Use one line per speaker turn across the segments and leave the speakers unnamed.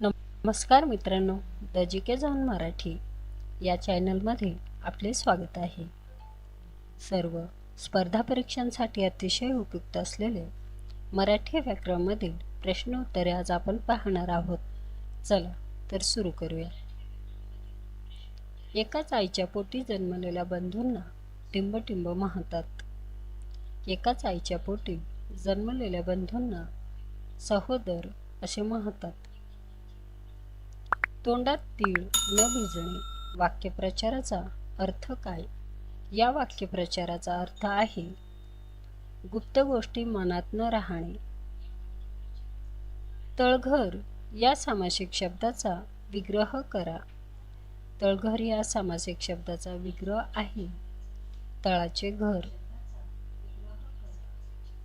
नमस्कार मित्रांनो the G K zone Marathi या चॅनलमध्ये आपले स्वागत आहे. सर्व स्पर्धा परीक्षांसाठी अतिशय उपयुक्त असलेले मराठी व्याकरणमधील प्रश्नोत्तरे आज आपण पाहणार आहोत. चला तर सुरू करूया. एकाच आईच्या पोटी जन्मलेल्या बंधूंना टिंबटिंब म्हणतात. एकाच आईच्या पोटी जन्मलेल्या बंधूंना सहोदर असे म्हणतात. तोंडात तीळ न भिजणे वाक्यप्रचाराचा अर्थ काय? या वाक्यप्रचाराचा अर्थ आहे गुप्त गोष्टी मनात न राहणे. तळघर या सामासिक शब्दाचा विग्रह करा. तळघर या सामासिक शब्दाचा विग्रह आहे तळाचे घर.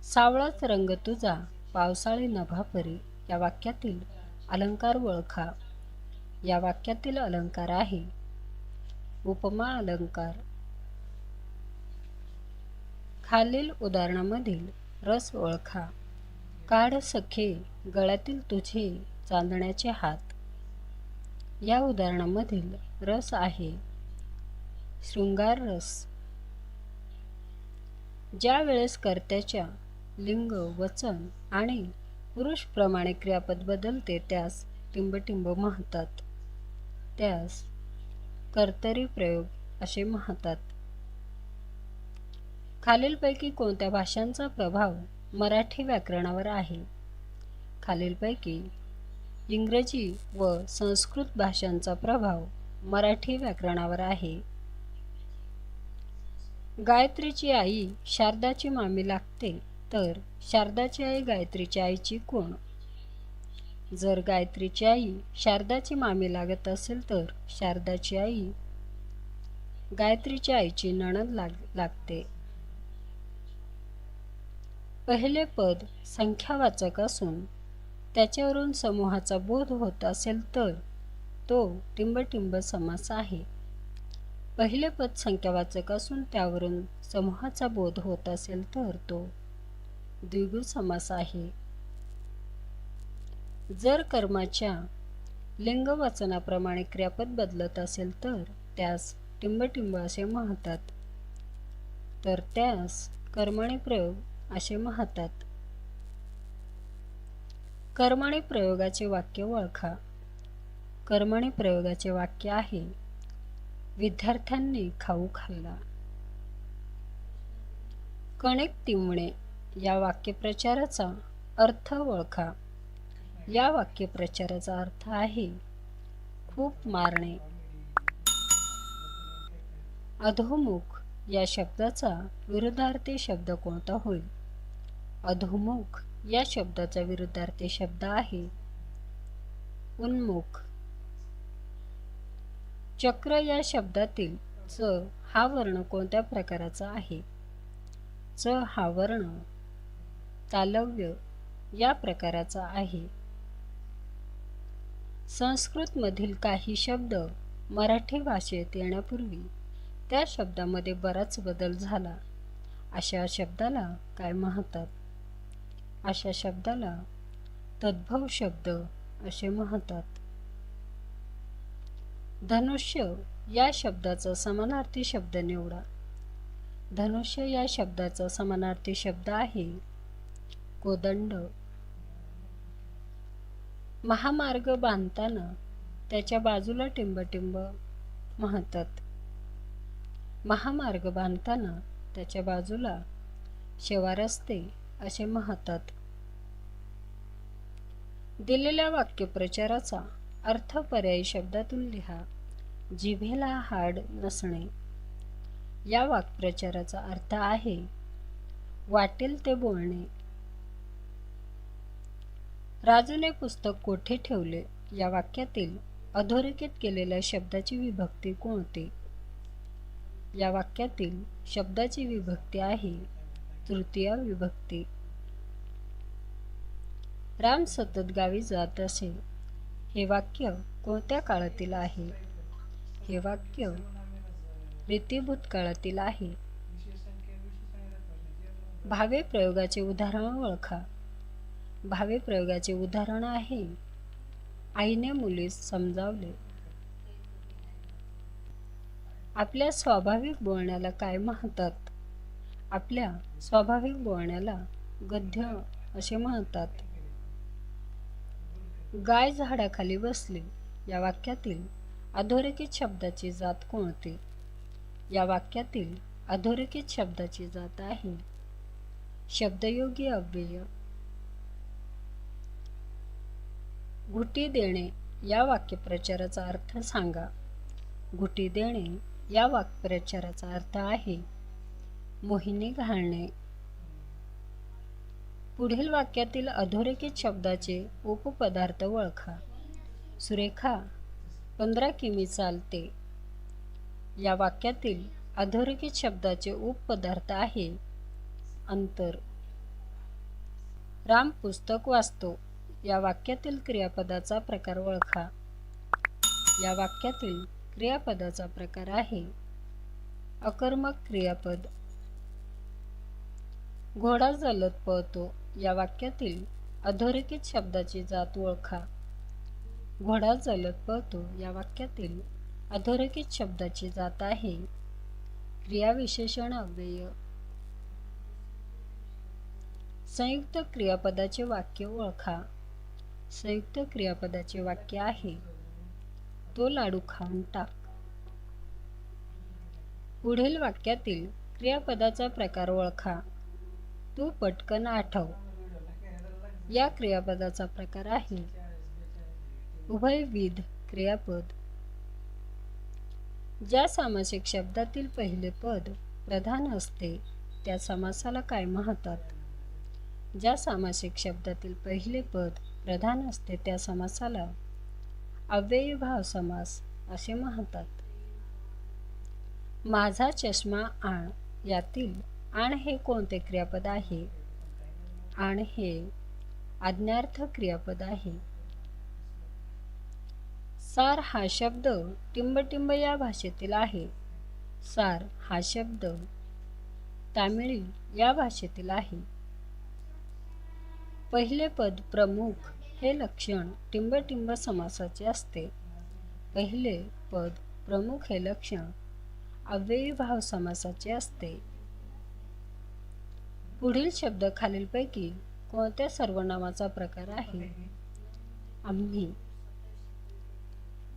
सावळाच रंग तुझा पावसाळी नभापरी या वाक्यातील अलंकार ओळखा. या वाक्यातील अलंकार आहे. उपमा अलंकार. खालील उदाहरणामधील रस ओळखा. काढ सखे गळ्यातील तुझे चांदण्याचे हात. या उदाहरणामधील रस आहे. शृंगार रस. ज्या वेळेस कर्त्याच्या लिंग वचन आणि पुरुषप्रमाणे क्रियापद बदलते त्यास टिंबटिंब म्हणतात. त्यास कर्तरी प्रयोग असे म्हणतात. खालीलपैकी कोणत्या भाषांचा प्रभाव मराठी व्याकरणावर आहे? खालीलपैकी इंग्रजी व संस्कृत भाषांचा प्रभाव मराठी व्याकरणावर आहे. गायत्रीची आई शारदाची मामी लागते तर शारदाची आई गायत्रीच्या आईची कोण? जर गायत्रीची आई शारदाची मामी लागत असेल तर शारदाची आई गायत्रीच्या आईची नणद लाग लागते. पहिले पद संख्यावाचक असून त्याच्यावरून समूहाचा बोध होत असेल तर तो टिंबटिंब समास आहे. पहिले पद संख्यावाचक असून त्यावरून समूहाचा बोध होत असेल तर तो द्विगु समास आहे. जर कर्माच्या लिंगवचनाप्रमाणे क्रियापद बदलत असेल तर त्यास टिंबटिंब असे म्हणतात. तर त्यास कर्मणे प्रयोग असे म्हणतात. कर्मणे प्रयोगाचे वाक्य ओळखा. कर्मणी प्रयोगाचे वाक्य आहे विद्यार्थ्यांनी खाऊ खाल्ला. कणिक तिवणे या वाक्यप्रचाराचा अर्थ ओळखा. या वाक्यप्रचाराचा अर्थ आहे खूप मारणे. अधोमुख या शब्दाचा विरुद्धार्थी शब्द कोणता होईल अधोमुख या शब्दाचा विरुद्धार्थी शब्द आहे उन्मुख. चक्र या शब्दातील च हा वर्ण कोणत्या प्रकाराचा आहे? च हा वर्ण तालव्य या प्रकाराचा आहे. संस्कृतमधील काही शब्द मराठी भाषेत येण्यापूर्वी त्या शब्दामध्ये बराच बदल झाला. अशा शब्दाला काय म्हणतात? अशा शब्दाला तद्भव शब्द असे म्हणतात. धनुष्य या शब्दाचा समानार्थी शब्द निवडा. धनुष्य या शब्दाचा समानार्थी शब्द आहे कोदंड. महामार्ग बांधताना त्याच्या बाजूला टिंबटिंब म्हणतात महामार्ग बांधताना त्याच्या बाजूला शेवारस्ते असे म्हणतात दिलेल्या वाक्यप्रचाराचा अर्थ पर्यायी शब्दातून लिहा जिभेला हाड नसणे. या वाक्प्रचाराचा अर्थ आहे वाटेल ते बोलणे. राजूने पुस्तक कोठे ठेवले? या वाक्यातील अधोरेखित केलेल्या शब्दाची विभक्ती कोणती या वाक्यातील शब्दाची विभक्ती आहे तृतीय विभक्ती. राम सतत गावी जात असे. हे वाक्य कोणत्या काळातील आहे? हे वाक्य रीतीभूत काळातील आहे. भावे प्रयोगाचे उदाहरण ओळखा. भावे प्रयोगाचे उदाहरण आहे. आईने मुलीस समजावले. आपल्या स्वाभाविक बोलण्याला काय म्हणतात? आपल्या स्वाभाविक बोलण्याला गद्य असे म्हणतात. गाय झाडाखाली बसली. या वाक्यातील अधोरेखित शब्दाची जात कोणती? या वाक्यातील अधोरेखित शब्दाची जात आहे. शब्दयोगी अव्यय घुटी देणे या वाक्यप्रचाराचा अर्थ सांगा. घुटी देणे या वाक्यप्रचाराचा अर्थ आहे मोहिनी घालणे. पुढील वाक्यातील अधोरेखित शब्दाचे उपपदार्थ ओळखा. सुरेखा पंधरा किमी चालते. या वाक्यातील अधोरेखित शब्दाचे उपपदार्थ आहे अंतर. राम पुस्तक वाचतो. या वाक्यातील क्रियापदाचा प्रकार ओळखा. या वाक्यातील क्रियापदाचा प्रकार आहे अकर्मक क्रियापद. घोडा जलद पळतो या वाक्यातील अधोरेखित शब्दाची जात ओळखा. घोडा जलद पळतो या वाक्यातील अधोरेखित शब्दाची जात आहे. क्रियाविशेषण अव्यय. संयुक्त क्रियापदाचे वाक्य ओळखा. संयुक्त क्रियापदाचे वाक्य आहे. तो लाडू खाऊन टाक. पुढील वाक्यातील क्रियापदाचा प्रकार ओळखा. तू पटकन आठव. या क्रियापदाचा प्रकार आहे. उभयविध क्रियापद. ज्या सामासिक शब्दातील पहिले पद प्रधान असते त्या समासाला काय म्हणतात? ज्या सामासिक शब्दातील पहिले पद प्रधान असते त्या समासाला. अव्ययीभाव समास असे म्हणतात. माझा चष्मा आण यातील आण हे कोणते क्रियापद आहे? आण हे आज्ञार्थ क्रियापद आहे. सार हा शब्द टिंबटिंब या भाषेतील आहे. सार हा शब्द तामिळी या भाषेतील आहे. पहिले पद प्रमुख हे लक्षण टिंबटिंब समासाचे असते. पहिले पद प्रमुख हे लक्षण अव्ययी भाव समासाचे असते. पुढील शब्द खालीलपैकी कोणत्या सर्वनामाचा प्रकार आहे? आम्ही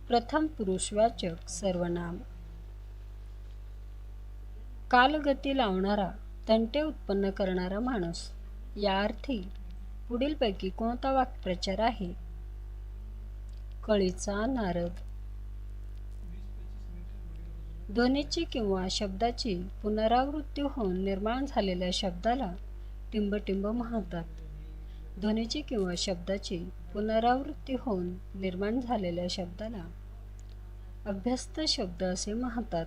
प्रथम पुरुषवाचक सर्वनाम. कालगती लावणारा तंटे उत्पन्न करणारा माणूस या अर्थी पुढीलपैकी कोणता वाक्प्रचार आहे? कळीचा नारद. ध्वनीची किंवा शब्दाची पुनरावृत्ती होऊन निर्माण झालेल्या शब्दाला टिंबटिंब म्हणतात. ध्वनीची किंवा शब्दाची पुनरावृत्ती होऊन निर्माण झालेल्या शब्दाला अभ्यस्त शब्द असे म्हणतात.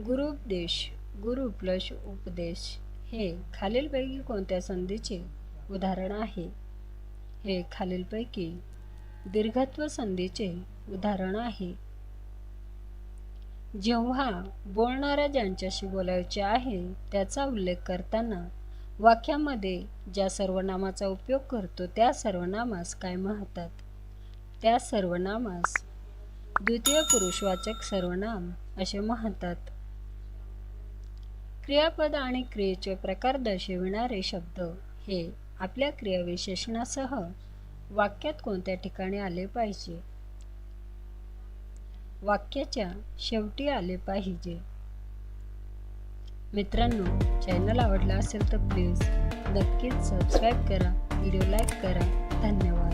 गुरुपदेश गुरु प्लस उपदेश. हे खालीलपैकी कोणत्या संधीचे उदाहरण आहे? हे खालीलपैकी दीर्घत्व संधीचे उदाहरण आहे. जेव्हा बोलणाऱ्या ज्यांच्याशी बोलायचे आहे त्याचा उल्लेख करताना वाक्यामध्ये ज्या सर्वनामाचा उपयोग करतो त्या सर्वनामास काय म्हणतात? त्या सर्वनामास द्वितीय पुरुषवाचक सर्वनाम असे म्हणतात. क्रियापद आणि क्रियेचे प्रकार दर्शविणारे शब्द हे आपल्या क्रियाविशेषणासह वाक्यात कोणत्या ठिकाणी आले पाहिजे? वाक्याच्या शेवटी आले पाहिजे. मित्रांनो चॅनल आवडला असेल तर प्लीज नक्कीच सबस्क्राईब करा व्हिडिओ लाईक करा. धन्यवाद.